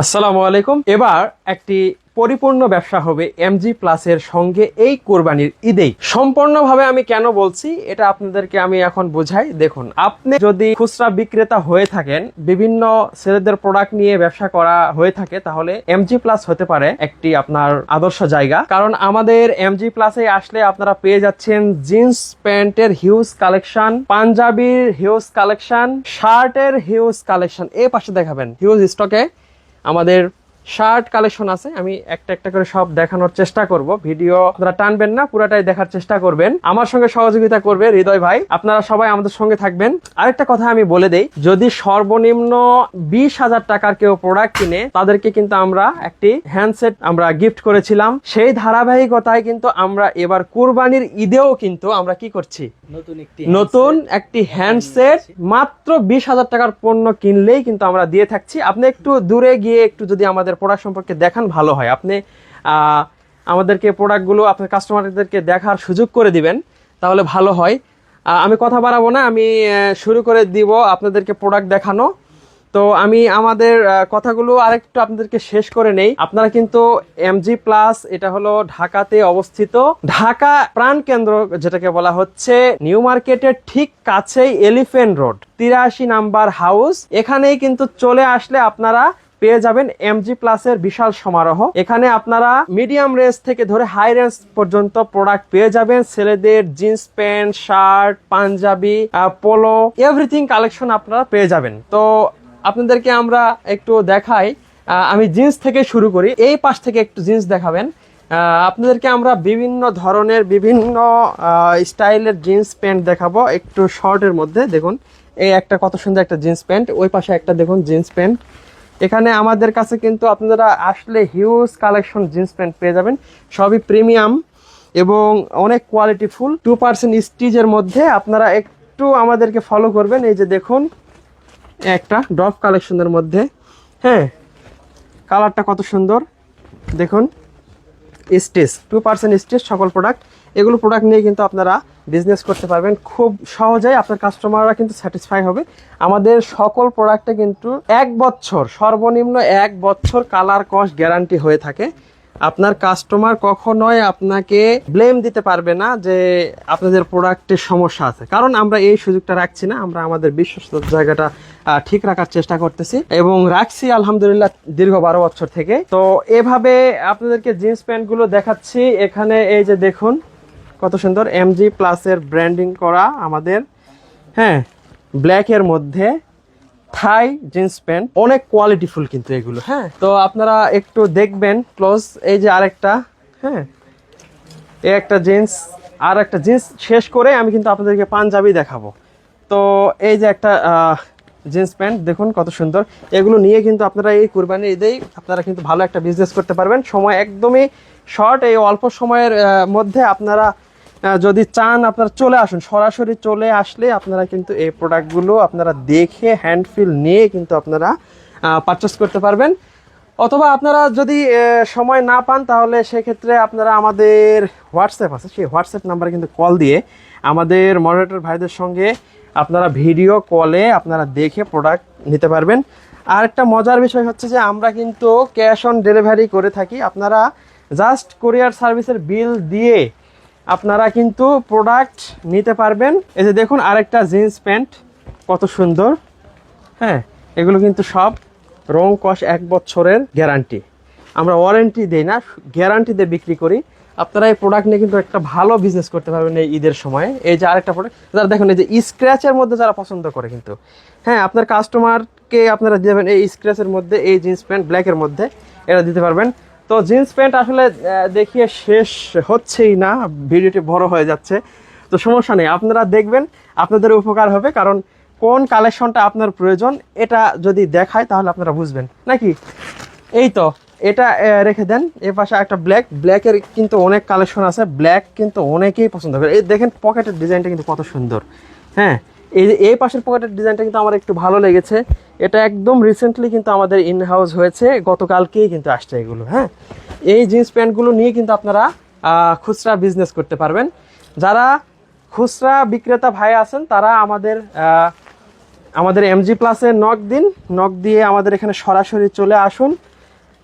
আসসালামু আলাইকুম। এবার একটি পরিপূর্ণ ব্যবসা হবে এমজি প্লাসের সঙ্গে এই কোরবানির ঈদেই। সম্পূর্ণভাবে আমি কেন বলছি, এটা আপনাদেরকে আমি এখন বোঝাই। দেখুন, আপনি যদি খুচরা বিক্রেতা হয়ে থাকেন, বিভিন্ন ছেলেদের প্রোডাক্ট নিয়ে ব্যবসা করা হয়ে থাকে, তাহলে এমজি প্লাস হতে পারে একটি আপনার আদর্শ জায়গা। কারণ আমাদের এমজি প্লাসে আসলে আপনারা পেয়ে যাচ্ছেন জিন্স প্যান্টের হিউজ কালেকশন পাঞ্জাবির হিউজ কালেকশন শার্টের হিউজ কালেকশন এ পাশে দেখাবেন হিউজ স্টকে আমাদের শার্ট কালেকশন আছে। আমি একটা একটা করে সব দেখানোর চেষ্টা করব। ভিডিও আপনারা টানবেন না পুরাটাই দেখার চেষ্টা করবেন। আমার সঙ্গে সহযোগিতা করবে হৃদয় ভাই। আপনারা সবাই আমাদের সঙ্গে থাকবেন। আরেকটা কথা আমি বলে দেই যদি সর্বনিম্ন বিশ হাজার টাকার কেউ প্রোডাক্ট কিনে তাদেরকে কিন্তু আমরা একটি হ্যান্ডসেট আমরা গিফট করেছিলাম। সেই ধারাবাহিকতায় কিন্তু আমরা এবার কুরবানির ঈদেও কিন্তু আমরা কি করছি? নতুন একটি নতুন একটি হ্যান্ডসেট মাত্র বিশ হাজার টাকার পণ্য কিনলেই কিন্তু আমরা দিয়ে থাকছি। আপনি একটু দূরে গিয়ে একটু যদি আমাদের প্রোডাক্ট সম্পর্কে দেখান ভালো হয়। আপনি আমাদেরকে প্রোডাক্টগুলো আপনার কাস্টমারদেরকে দেখার সুযোগ করে দিবেন, তাহলে ভালো হয়। আমি কথা বাড়াবো না, আমি শুরু করে দিব আপনাদেরকে প্রোডাক্ট দেখানো। তো আমি আমাদের কথাগুলো আরেকটু আপনাদেরকে শেষ করে নেই। আপনারা কিন্তু এমজি প্লাস এটা হলো ঢাকাতে অবস্থিত। ঢাকা প্রাণ কেন্দ্র, যেটাকে বলা হচ্ছে নিউ মার্কেটের ঠিক কাছেই এলিফেন্ট রোড, তিরাশি নাম্বার হাউস। এখানেই কিন্তু চলে আসলে আপনারা পেয়ে যাবেন এমজি প্লাসের বিশাল সমারোহ। এখানে আপনারা মিডিয়াম রেঞ্জ থেকে ধরে হাই রেঞ্জ পর্যন্ত প্রোডাক্ট পেয়ে যাবেন। ছেলেদের jeans pant shirt panjabi polo everything collection আপনারা পেয়ে যাবেন। তো আপনাদেরকে আমরা একটু দেখাই। আমি জিন্স থেকে শুরু করি। এই পাশ থেকে একটু জিন্স দেখাবেন। আপনাদেরকে আমরা বিভিন্ন ধরনের, বিভিন্ন স্টাইলের জিন্স প্যান্ট দেখাবো। একটু শর্টের মধ্যে, দেখুন। এই একটা কত সুন্দর একটা জিন্স প্যান্ট ওই পাশে একটা, দেখুন জিন্স প্যান্ট এখানে আমাদের কাছে কিন্তু আপনারা আসলে হিউজ কালেকশন জিন্স প্যান্ট পেয়ে যাবেন। সবই প্রিমিয়াম এবং অনেক কোয়ালিটিফুল টু পার্সেন্ট স্টিচের মধ্যে আপনারা একটু আমাদেরকে ফলো করবেন। এই যে দেখুন, একটা ড্রপ কালেকশনের মধ্যে। হ্যাঁ কালারটা কত সুন্দর। দেখুন স্টেজ টু পার্সেন্ট স্টেজ সকল প্রোডাক্ট এগুলো প্রোডাক্ট নিয়ে কিন্তু আপনারা বিজনেস করতে পারবেন। খুব সহজেই আপনার কাস্টমাররা কিন্তু স্যাটিসফাই হবে। আমাদের সকল প্রোডাক্টে কিন্তু এক বছর, সর্বনিম্ন এক বছর কালার কস্ট গ্যারান্টি হয়ে থাকে। আপনার কাস্টমার কখনোই আপনাকে ব্লেম দিতে পারবে না যে আপনাদের প্রোডাক্টের সমস্যা আছে। কারণ আমরা এই সুযোগটা রাখছি না, আমরা আমাদের বিশ্বস্ত জায়গাটা ঠিক রাখার চেষ্টা করতেছি এবং রাখছি আলহামদুলিল্লাহ দীর্ঘ বারো বছর থেকে। তো এভাবে আপনাদেরকে জিন্স প্যান্টগুলো দেখাচ্ছি। এখানে এই যে দেখুন কত সুন্দর এমজি প্লাসের ব্র্যান্ডিং করা আমাদের। হ্যাঁ ব্ল্যাকের মধ্যে থাই জিন্স প্যান্ট অনেক কোয়ালিটিফুল কিন্তু এগুলো হ্যাঁ। তো আপনারা একটু দেখবেন ক্লোজ এই যে আরেকটা হ্যাঁ। এই একটা জিন্স আর একটা জিন্স শেষ করে আমি কিন্তু আপনাদেরকে পাঞ্জাবি দেখাবো। তো এই যে একটা জিন্স প্যান্ট দেখুন কত সুন্দর। এগুলো নিয়ে কিন্তু আপনারা এই কুরবানি ঈদেই আপনারা কিন্তু ভালো একটা বিজনেস করতে পারবেন। সময় একদমই শর্ট এই অল্প সময়ের মধ্যে আপনারা যদি চান আপনারা চলে আসুন। সরাসরি চলে আসলে আপনারা কিন্তু এই প্রোডাক্টগুলো আপনারা দেখে হ্যান্ড ফিল নিয়ে কিন্তু আপনারা পারচেস করতে পারবেন। অথবা আপনারা যদি সময় না পান, তাহলে সেক্ষেত্রে আপনারা আমাদের হোয়াটসঅ্যাপ আছে। সেই হোয়াটসঅ্যাপ নাম্বারে কিন্তু কল দিয়ে আমাদের মডারেটর ভাইদের সঙ্গে আপনারা ভিডিও কলে আপনারা দেখে প্রোডাক্ট নিতে পারবেন। আর একটা মজার বিষয় হচ্ছে যে, আমরা কিন্তু ক্যাশ অন ডেলিভারি করে থাকি। আপনারা জাস্ট কোরিয়ার সার্ভিসের বিল দিয়ে আপনারা কিন্তু প্রোডাক্ট নিতে পারবেন। এই যে দেখুন, আরেকটা জিন্স প্যান্ট কত সুন্দর। হ্যাঁ এগুলো কিন্তু সব রং কষ এক বছরের গ্যারান্টি আমরা ওয়ারেন্টি দেই না গ্যারান্টি দিয়ে বিক্রি করি। আপনারা এই প্রোডাক্ট নিয়ে কিন্তু একটা ভালো বিজনেস করতে পারবেন এই ঈদের সময়। এই যে আরেকটা প্রোডাক্ট যারা দেখুন, এই যে স্ক্র্যাচের মধ্যে যারা পছন্দ করে কিন্তু। হ্যাঁ আপনার কাস্টমারকে আপনারা দেবেন এই স্ক্র্যাচের মধ্যে, এই জিন্স প্যান্ট ব্ল্যাকের মধ্যে। এটা দিতে পারবেন। তো জিন্স প্যান্ট আসলে দেখিয়ে শেষ হচ্ছেই না, ভিডিওটি বড় হয়ে যাচ্ছে। তো সমস্যা নেই, আপনারা দেখবেন, আপনাদের উপকার হবে, কারণ কোন কালেকশনটা আপনার প্রয়োজন, এটা যদি দেখায় তাহলে আপনারা বুঝবেন। নাকি? এই তো, এটা রেখে দেন এর পাশে একটা ব্ল্যাক ব্ল্যাকের কিন্তু অনেক কালেকশন আছে ব্ল্যাক কিন্তু অনেকেই পছন্দ করে। এই দেখেন পকেটের ডিজাইনটা কিন্তু কত সুন্দর। হ্যাঁ এই এই পাশের পকেটের ডিজাইনটা কিন্তু আমার একটু ভালো লেগেছে। এটা একদম রিসেন্টলি কিন্তু আমাদের ইন হাউস হয়েছে, গতকালকেই কিন্তু আসছে এগুলো হ্যাঁ? এই জিন্স প্যান্টগুলো নিয়ে কিন্তু আপনারা খুচরা বিজনেস করতে পারবেন। যারা খুচরা বিক্রেতা ভাই আছেন, তারা আমাদের আমাদের এমজি প্লাসে নক দিন নক দিয়ে আমাদের এখানে সরাসরি চলে আসুন।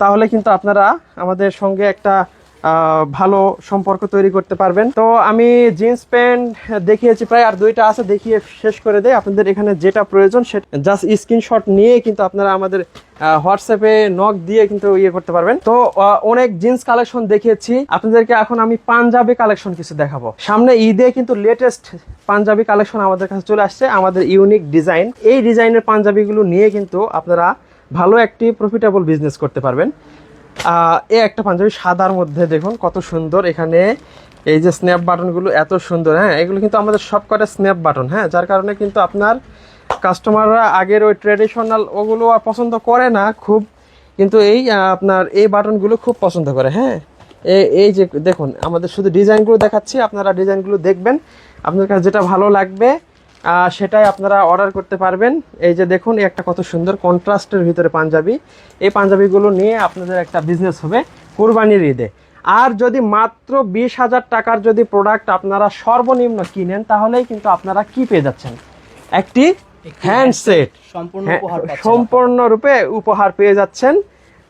তাহলে কিন্তু আপনারা আমাদের সঙ্গে একটা ভালো সম্পর্ক তৈরি করতে পারবেন। তো আমি জিন্স প্যান্ট দেখিয়েছি, প্রায় আর দুইটা আছে, দেখিয়ে শেষ করে দেয় আপনাদের এখানে যেটা প্রয়োজন সেটা জাস্ট স্ক্রিনশট নিয়ে কিন্তু আপনারা আমাদের হোয়াটসঅ্যাপে নক দিয়ে কিন্তু ইয়ে করতে পারবেন। তো অনেক জিন্স কালেকশন দেখিয়েছি। আপনাদেরকে এখন আমি পাঞ্জাবি কালেকশন কিছু দেখাবো। সামনে ঈদে কিন্তু লেটেস্ট পাঞ্জাবি কালেকশন আমাদের কাছে চলে আসছে, আমাদের ইউনিক ডিজাইন এই ডিজাইনের পাঞ্জাবিগুলো নিয়ে কিন্তু আপনারা ভালো একটি প্রফিটেবল বিজনেস করতে পারবেন। এই একটা পাঞ্জাবি সাদার মধ্যে দেখুন, কত সুন্দর। এখানে এই যে স্ন্যাপ বাটনগুলো এত সুন্দর হ্যাঁ এগুলো কিন্তু আমাদের সব কটা স্ন্যাপ বাটন হ্যাঁ যার কারণে কিন্তু আপনার কাস্টমাররা আগের ওই ট্রেডিশনাল ওগুলো আর পছন্দ করে না খুব, কিন্তু এই আপনার এই বাটনগুলো খুব পছন্দ করে হ্যাঁ। এই যে দেখুন, আমাদের শুধু ডিজাইনগুলো দেখাচ্ছি, আপনারা ডিজাইনগুলো দেখবেন। আপনার কাছে যেটা ভালো লাগবে সেটাই আপনারা অর্ডার করতে পারবেন। এই যে দেখুন একটা কত সুন্দর কন্ট্রাস্টের ভিতরে পাঞ্জাবি। এই পাঞ্জাবিগুলো নিয়ে আপনাদের একটা বিজনেস হবে কোরবানির ঈদে। আর যদি মাত্র বিশ হাজার টাকার যদি প্রোডাক্ট আপনারা সর্বনিম্ন কিনেন তাহলেই কিন্তু আপনারা কি পেয়ে যাচ্ছেন? একটি হ্যান্ডসেট সম্পূর্ণ হ্যাঁ, সম্পূর্ণরূপে উপহার পেয়ে যাচ্ছেন।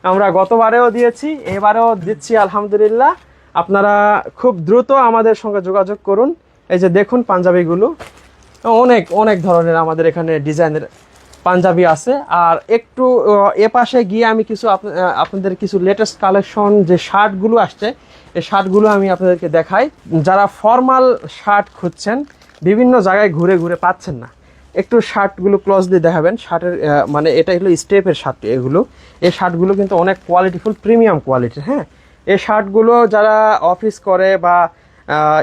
আমরা গতবারেও দিয়েছি এবারেও দিচ্ছি আলহামদুলিল্লাহ। আপনারা খুব দ্রুত আমাদের সঙ্গে যোগাযোগ করুন। এই যে দেখুন পাঞ্জাবিগুলো। অনেক অনেক ধরনের আমাদের এখানে ডিজাইনের পাঞ্জাবি আছে। আর একটু এ পাশে গিয়ে আমি কিছু আপ- আপনাদের কিছু লেটেস্ট কালেকশন যে শার্টগুলো আসছে, এই শার্টগুলো আমি আপনাদেরকে দেখাই। যারা ফর্মাল শার্ট খুঁজছেন, বিভিন্ন জায়গায় ঘুরে ঘুরে পাচ্ছেন না, একটু শার্টগুলো ক্লোজ দিয়ে দেখাবেন। শার্টের মানে এটা হলো স্টেপের শার্ট এগুলো। এই শার্টগুলো কিন্তু অনেক কোয়ালিটিফুল প্রিমিয়াম কোয়ালিটির হ্যাঁ? এই শার্টগুলো যারা অফিস করে বা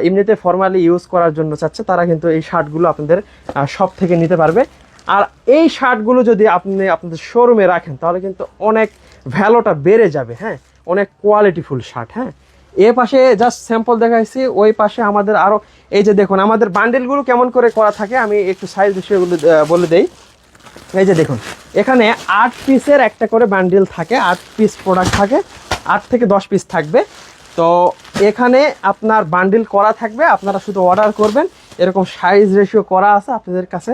এমনিতে ফর্মালি ইউজ করার জন্য চাচ্ছে, তারা কিন্তু এই শার্টগুলো আপনাদের সব থেকে নিতে পারবে। আর এই শার্টগুলো যদি আপনি আপনাদের শোরুমে রাখেন, তাহলে কিন্তু অনেক ভ্যালুটা বেড়ে যাবে হ্যাঁ? অনেক কোয়ালিটিফুল শার্ট হ্যাঁ? এ পাশে জাস্ট স্যাম্পল দেখাইছি, ওই পাশে আমাদের আরও এই যে দেখুন, আমাদের বান্ডেলগুলো কেমন করে করা থাকে, আমি একটু সাইজ বিষয়গুলো বলে দেই। এই যে দেখুন, এখানে আট পিসের একটা করে বান্ডিল থাকে, আট পিস প্রোডাক্ট থাকে, আট থেকে দশ পিস থাকবে। তো এখানে আপনার বান্ডিল করা থাকবে আপনারা শুধু অর্ডার করবেন। এরকম সাইজ রেশিও করা আছে আপনাদের কাছে।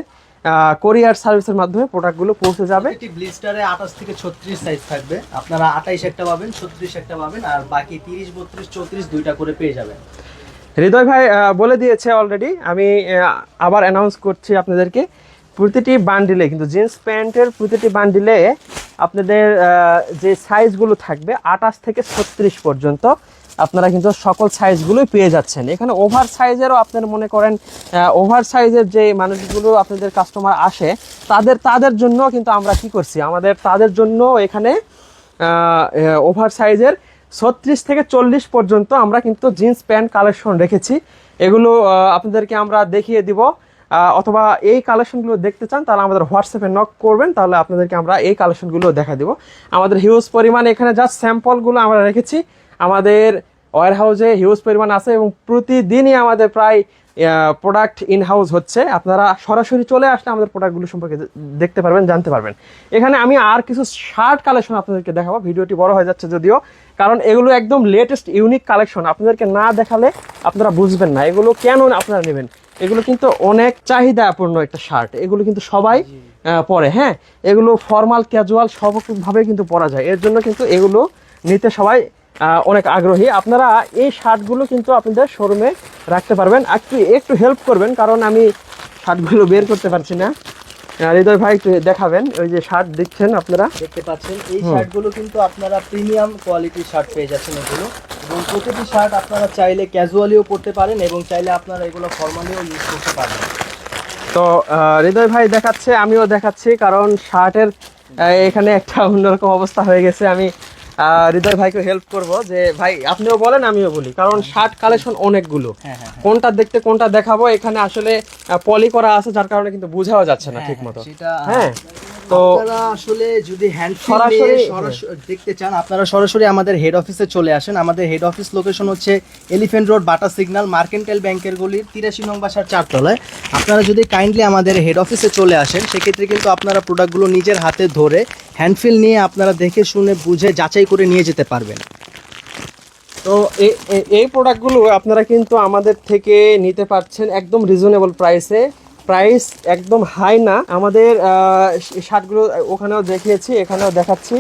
কোরিয়ার সার্ভিসের মাধ্যমে প্রোডাক্টগুলো পৌঁছে যাবে। প্রত্যেকটি ব্লিস্টারে আঠাশ থেকে ছত্রিশ সাইজ থাকবে। আপনারা আঠাইশ একটা পাবেন ছত্রিশ একটা পাবেন আর বাকি তিরিশ বত্রিশ চৌত্রিশ দুইটা করে পেয়ে যাবেন। হৃদয় ভাই বলে দিয়েছে অলরেডি আমি আবার অ্যানাউন্স করছি আপনাদেরকে। প্রতিটি বান্ডিলে কিন্তু জিন্স প্যান্টের প্রতিটি বান্ডিলে আপনাদের যে সাইজগুলো থাকবে আঠাশ থেকে ছত্রিশ পর্যন্ত। আপনারা কিন্তু সকল সাইজগুলোই পেয়ে যাচ্ছেন। এখানে ওভার সাইজেরও আপনার মনে করেন ওভার সাইজের যে মানুষগুলো আপনাদের কাস্টমার আসে, তাদের তাদের জন্য কিন্তু আমরা কি করছি? আমাদের, তাদের জন্য এখানে ওভার সাইজের ছত্রিশ থেকে চল্লিশ পর্যন্ত আমরা কিন্তু জিন্স প্যান্ট কালেকশন রেখেছি। এগুলো আপনাদেরকে আমরা দেখিয়ে দিব। অথবা এই কালেকশনগুলো দেখতে চান, তাহলে আমাদের হোয়াটসঅ্যাপে নক করবেন, তাহলে আপনাদেরকে আমরা এই কালেকশনগুলো দেখা দিব। আমাদের হিউজ পরিমাণ এখানে জাস্ট স্যাম্পলগুলো আমরা রেখেছি। আমাদের ওয়ার হাউসে হিউজ পরিমাণ আছে এবং প্রতিদিনই আমাদের প্রায় প্রোডাক্ট ইন হাউস হচ্ছে। আপনারা সরাসরি চলে আসলে আমাদের প্রোডাক্টগুলো সম্পর্কে দেখতে পারবেন জানতে পারবেন। এখানে আমি আর কিছু শার্ট কালেকশন আপনাদেরকে দেখাবো। ভিডিওটি বড় হয়ে যাচ্ছে যদিও কারণ এগুলো একদম লেটেস্ট ইউনিক কালেকশন আপনাদেরকে না দেখালে আপনারা বুঝবেন না। এগুলো কেন আপনারা নেবেন? এগুলো কিন্তু অনেক চাহিদাপূর্ণ একটা শার্ট এগুলো কিন্তু সবাই পরে হ্যাঁ? এগুলো ফর্মাল ক্যাজুয়াল সবভাবে কিন্তু পরা যায়। এর জন্য কিন্তু এগুলো নিতে সবাই অনেক আগ্রহী। আপনারা এই শার্টগুলো কিন্তু আপনাদের শোরুমে রাখতে পারবেন। একটু একটু হেল্প করবেন কারণ আমি শার্টগুলো বের করতে পারছি না। হৃদয় ভাই একটু দেখাবেন ওই যে শার্ট দিচ্ছেন আপনারা? দেখতে পাচ্ছেন এই শার্টগুলো কিন্তু আপনারা প্রিমিয়াম কোয়ালিটির শার্ট পেয়ে যাচ্ছেন এগুলো। এবং প্রতিটি শার্ট আপনারা চাইলে ক্যাজুয়ালিও পরতে পারেন এবং চাইলে আপনারা এগুলো ফর্মালিও ইউজ করতে পারবেন। তো হৃদয় ভাই দেখাচ্ছে আমিও দেখাচ্ছি কারণ শার্টের এখানে একটা অন্যরকম অবস্থা হয়ে গেছে। আমি হৃদয় ভাইকে হেল্প করব যে ভাই আপনিও বলেন আমিও বলি। কারণ শার্ট কালেকশন অনেকগুলো। হ্যাঁ হ্যাঁ কোনটা দেখতে কোনটা দেখাবো এখানে আসলে পলি করা আছে যার কারণে কিন্তু বোঝাও যাচ্ছে না ঠিক মতো হ্যাঁ তো আসলে যদি সরাসরি- দেখতে চান আপনারা সরাসরি আমাদের হেড অফিসে চলে আসেন। আমাদের হেড অফিস লোকেশন হচ্ছে elephant road Bata signal Mercantile ব্যাংকের গলির তিরাশি নং বাসার চারতলায়। আপনারা যদি কাইন্ডলি আমাদের হেড অফিসে চলে আসেন সেক্ষেত্রে কিন্তু আপনারা প্রোডাক্টগুলো নিজের হাতে ধরে হ্যান্ডফিল নিয়ে আপনারা দেখে শুনে বুঝে যাচাই করে নিয়ে যেতে পারবেন। তো এই প্রোডাক্টগুলো আপনারা কিন্তু আমাদের থেকে নিতে পারছেন একদম রিজনেবল প্রাইসে প্রাইস একদম হাই না। আমাদের শার্টগুলো ওখানেও দেখিয়েছি, এখানেও দেখাচ্ছি।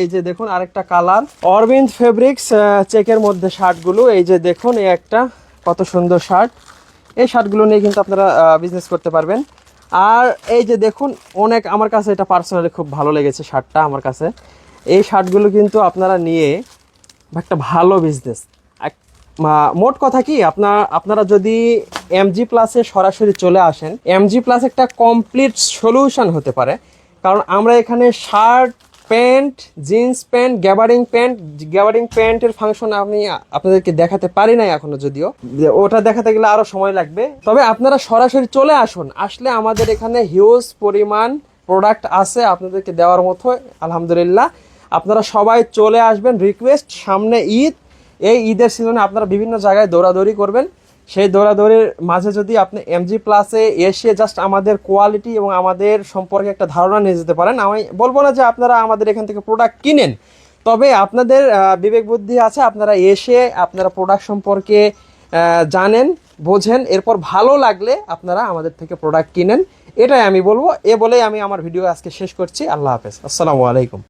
এই যে দেখুন আরেকটা কালার অরবিন্দ ফেব্রিক্স চেকের মধ্যে শার্টগুলো। এই যে দেখুন, এই একটা কত সুন্দর শার্ট। এই শার্টগুলো নিয়ে কিন্তু আপনারা বিজনেস করতে পারবেন। আর এই যে দেখুন, অনেক আমার কাছে এটা পার্সোনালি খুব ভালো লেগেছে শার্টটা আমার কাছে। এই শার্টগুলো কিন্তু আপনারা নিয়ে একটা ভালো বিজনেস মোট কথা কি আপনার আপনারা যদি এমজি প্লাসে সরাসরি চলে আসেন এমজি প্লাস একটা কমপ্লিট সলিউশন হতে পারে। কারণ আমরা এখানে shirt pant jeans pant gabardine pant gabardine প্যান্টের ফাংশন আমি আপনাদেরকে দেখাতে পারি নাই এখনও যদিও। ওটা দেখাতে গেলে আরও সময় লাগবে। তবে আপনারা সরাসরি চলে আসুন, আসলে আমাদের এখানে হিউজ পরিমাণ প্রোডাক্ট আছে আপনাদেরকে দেওয়ার মতো, আলহামদুলিল্লাহ। আপনারা সবাই চলে আসবেন রিকোয়েস্ট সামনে ঈদ এই ঈদের সিজনে আপনারা বিভিন্ন জায়গায় দৌড়াদৌড়ি করবেন। সেই দৌড়াদৌড়ির মাঝে যদি আপনি এমজি প্লাসে এসে জাস্ট আমাদের কোয়ালিটি এবং আমাদের সম্পর্কে একটা ধারণা নিয়ে যেতে পারেন। আমি বলব না যে আপনারা আমাদের এখান থেকে প্রোডাক্ট কিনেন। তবে আপনাদের বিবেক বুদ্ধি আছে, আপনারা এসে আপনারা প্রোডাক্ট সম্পর্কে জানেন, বোঝেন, এরপর ভালো লাগলে আপনারা আমাদের থেকে প্রোডাক্ট কিনেন। এটাই আমি বলব। এ বলেই আমি আমার ভিডিও আজকে শেষ করছি। আল্লাহ হাফেজ। আসসালামু আলাইকুম।